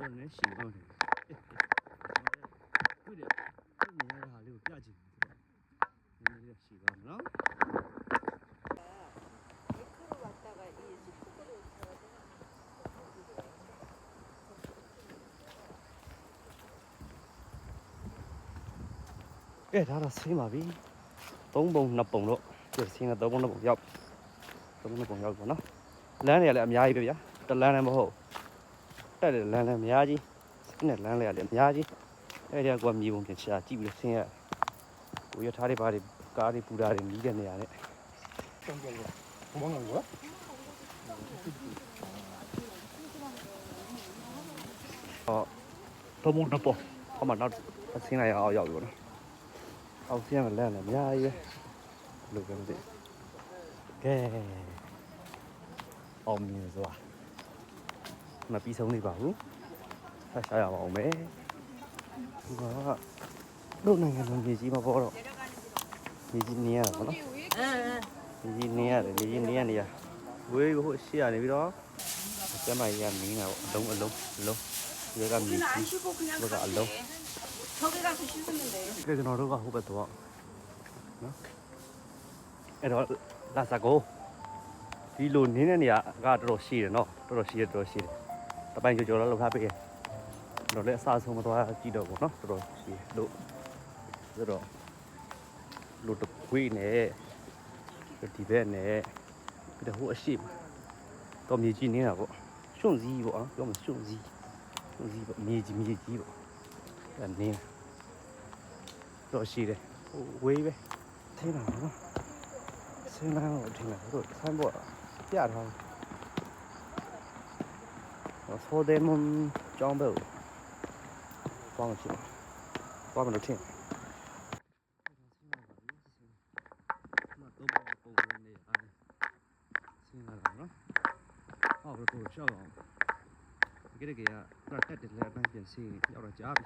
တော့လည်းရှည်တော့တယ်ဟုတ်တယ်သူ့နေရတာလေးကိုပြချင်တယ်နည်းနည်းလေးရှည်သွားမနော်ကဲဒါတော့ဆင်းပါပြီ၃ပုံ၂ပုံတော့ပြည့်စင်းတဲ့၃ပုံ၂ပုံရောက်၃ပုံ၂ပုံရောက်ပါနော်လမ်းတွေကလည်းအများကြီးပဲဗျာတလမ်းလည်းမဟုတ် တက်တယ်လမ်းလမ်းအများကြီးဆက်နဲ့လမ်းလဲရတယ်အများကြီးအဲ့ဒီကကမြေပုံပြင်ချာကြည့်ပြီးဆင်းရတယ်ကိုရထားတွေဘာတွေကားတွေပူတာတွေနီးတဲ့နေရာနဲ့တုံးကြလို့ဘုံငါလို့ဟောတော့မတော့ပေါ့ဟောမှနောက်ဆင်းလိုက်အောင်ရောက်ပြီပေါ့နော်အောင်ဆင်းရမယ်လမ်းလည်းအများကြီးပဲဘယ်လိုပြောမသိကဲအောင်မြင်စွာ မပြီးဆုံးသေးပါဘူးဆက်ရှားရပါအောင်မယ်ဒီကတို့နိုင်ငံလုံးကြီးကြီးမပေါ်တော့ကြီးကြီးနေရပါတော့အင်းကြီးနေရတယ်ကြီးနေရနေရဝေးဟိုရှေ့ရနေပြီးတော့ကျမကြီးကမင်းကပေါ့အလုံးအလုံးအလုံးဒီကမြည်ကြီးဘကအလုံးထုတ်ကြတာရှိစမလဲကဲကျွန်တော်တို့ကဟိုဘက်တော့နော်အဲ့တော့လာစကောဒီလိုနင်းတဲ့နေရာကတော်တော်ရှိတယ်နော်တော်တော်ရှိတယ်တော်တော်ရှိတယ် တပိုင်းကြော်ကြော်တော့လောက်ထားပေးရတော့လည်းအစားဆုံးမသွားကြည့်တော့ဘူးနော်တော်တော်ရှိတယ်လို့ဆိုတော့လို့တခွေးနဲ့ဒီဘက်နဲ့ပြီးတော့ဟိုအရှိတော့မြေကြီးနေတာပေါ့ရှွန့်စည်းပေါ့နော်ပြောမှရှွန့်စည်းရှွန့်စည်းပေါ့မြေကြီးမြေကြီးပေါ့အဲ့နင်းတော့ရှိတယ်ဟိုဝေးပဲထင်းတာနော်ဆင်းလာတော့ထင်းလာတို့ဆိုင်းဘောပြထားတယ် ဆိုတယ်မွန်ကြောင်းဘယ်ဘာမှရှိဘာမှမထင်းမတော့ပုံပုံနေအားဆင်းလာတော့နော်ဟောဘယ်ကိုရှောက်အောင်ဒီကနေ့ကပြတ်တက်တယ်လည်းအတိုင်းပြန်စီရောက်တော့ကြားပြီ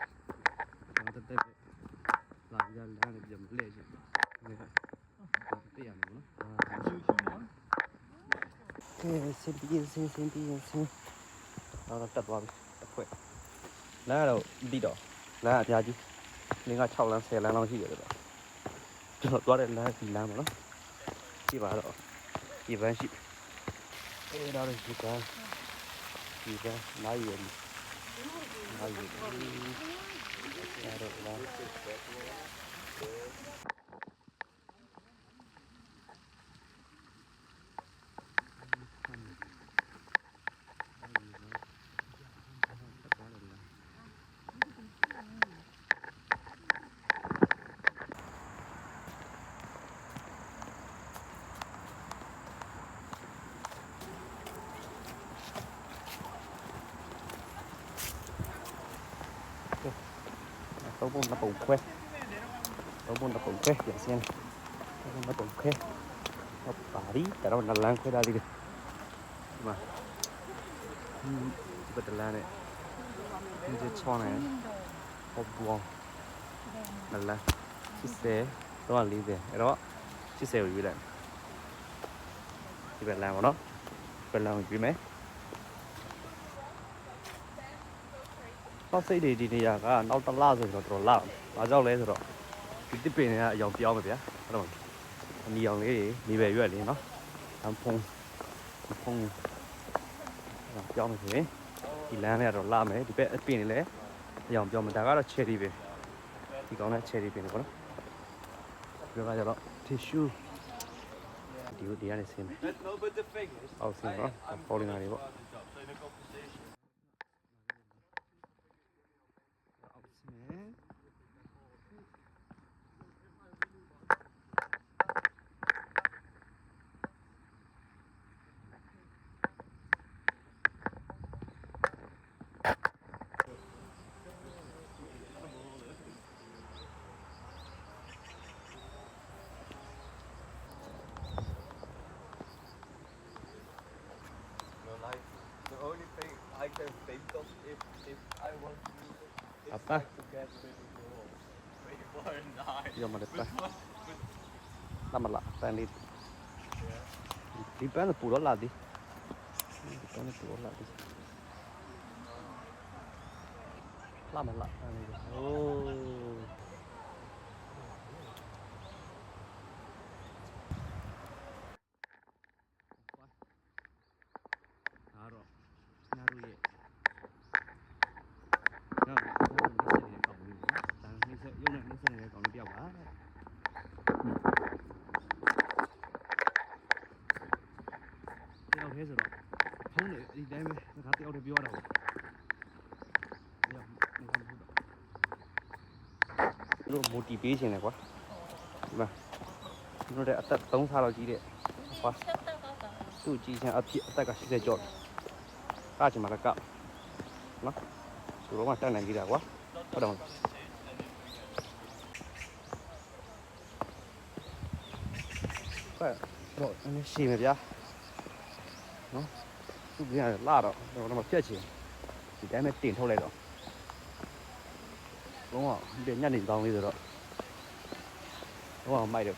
ကျွန်တော်တက်တက်လာပြီးတော့လမ်းလေးပြန်မလှည့်ချင်ဘူး။နေတည့်ရမယ်နော်။အာကဲစင်ပြီးစင်စင်ပြီးစင် တော့တက်သွားပြီတစ်ခွက်။လမ်းကတော့ပြီးတော့လမ်းအများကြီးလင်းက6လမ်း10လမ်းလောက်ရှိတယ်တော့ကျွန်တော်သွားတဲ့လမ်းဒီလမ်းပါနော်။ကြည့်ပါတော့ဒီဘန်းရှိအေးဒါတော့ဒီကဒီကနိုင်ရည်နိုင်ရည်ရတော့လမ်း သုံးပုံနှစ်ပုံခွဲသုံးပုံနှစ်ပုံခွဲပြန်စင်းသုံးပုံနှစ်ပုံခွဲဟုတ်ပါပြီဒါတော့နလန်းခွဲထားသေးတယ်ဒီမှာဟင်းဒီဘက်တလန်းနဲ့ဒီကျချောင်းနဲ့ဟောဘောနလန်း80တော့40အဲ့တော့80ကိုယူလိုက်ဒီဘက်လမ်းပေါ့နော်ဒီဘက်လမ်းကိုယူမယ် တော့စိတ်တွေဒီနေရာကနောက်တစ်လဆိုတော့တော်တော်လောက်။ဘာကြောင့်လဲဆိုတော့ဒီတစ်ပင်တွေကအယောင်ပြောင်းမယ်ဗျာ။အဲ့တော့အနီအောင်လေးတွေနေပဲရွက်လေးနော်။အဖုံးအဖုံးအဲ့ပြောင်းမယ်ဆိုရင်ဒီလမ်းလေးကတော့လာမယ်ဒီဘက်အပင်တွေလည်းအယောင်ပြောင်းမယ်ဒါကတော့ cherry ပင်ဒီကောင်းတဲ့ cherry ပင်တွေပေါ့နော်။ဒီကကြတော့ tissue ဒီဒီကနေဆင်းမယ် Met no but the fingers. အောက်ဆင်းနော် falling နေပေါ့ So in a conversation. Apa? Jumaletta. Lamalla, tää niitä. Dipään pullon Di mana pulau lagi? Lamalla, tää niitä. Oh. ပြောတာပေါ့တယောက်ငါမဟုတ်တော့တို့ motivation လေကွာဒီမှာတို့တဲ့အသက်3ဆလောက်ကြီးတဲ့ 와. သူ့ကြည့်ချင်းအဖြစ်အသက်က80ကျော်ကချင်မှာလည်းကနော်သူတော့မှတက်နိုင်ကြတာကွာဟုတ်တယ်မဟုတ်ကဲတော့အင်းရှိမယ်ဗျာနော် သူပြန်လာတော့တော့မပြတ်ချင်ဒီတိုင်းပဲတင်ထုတ်လိုက်တော့လုံးဝဒီညနေကောင်းလေးဆိုတော့တော့မိုက်တယ်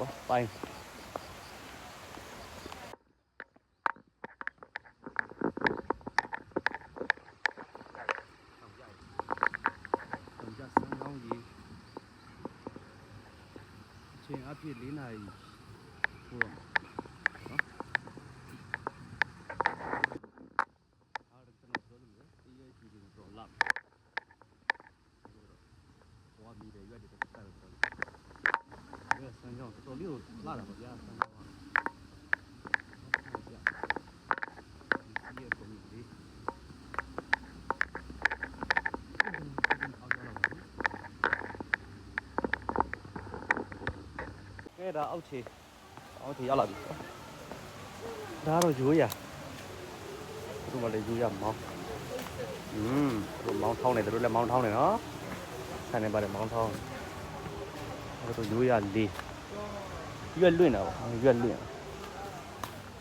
ကဲဒါအောက်ခြေအောက်ခြေရောက်လာပြီဒါတော့ရိုးရသူမလည်းရိုးရမောင်းอืมသူမောင်းထောင်းနေသူတို့လည်းမောင်းထောင်းနေနော်ဆိုင်နေပါတယ်မောင်းထောင်းအဲ့တော့ရိုးရလေးရွက်လွင့်တာပေါ့ရွက်လွင့်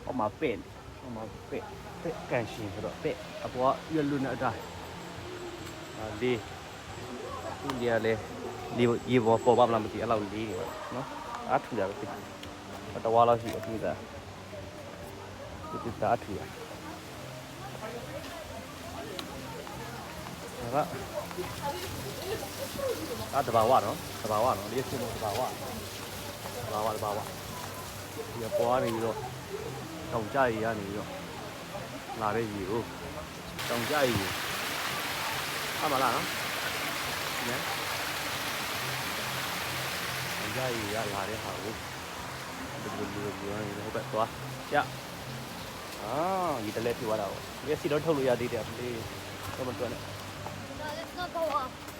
အောက်မှာပဲ့အောက်မှာပဲ့ပဲ့ကန်ရှင်ဆိုတော့ပဲ့အပေါ်ကရွက်လွင့်တဲ့အတိုင်းအာလေးသူ့ကြီးကလည်းလေးရေပေါ်ပေါ်ပါမလားမသိအဲ့လောက်လေးတွေပါနော် အားထူတာပဲဖြစ်တယ်တဝါလောက်ရှိအပြီးသားဒီပြတာထူတာဒါကအာတဘာဝနော်တဘာဝနော်ဒီစစ်လို့တဘာဝတဘာဝတဘာဝဒီပေါ်ကနေပြီးတော့တောင်ကြရီကနေပြီးတော့လာတဲ့ရီကိုတောင်ကြရီကိုအမလားနော်ဒီနဲ့ အကြရရလာတဲ့ဟာကိုဒီလိုလိုပြောနေတော့ဘက်သွားကြအာဒီတလဲဖြစ်သွားတာပေါ့ဒီစီတော့ထုတ်လို့ရသေးတယ်အပလေးတော့မတွန်းနဲ့ Let's not go off.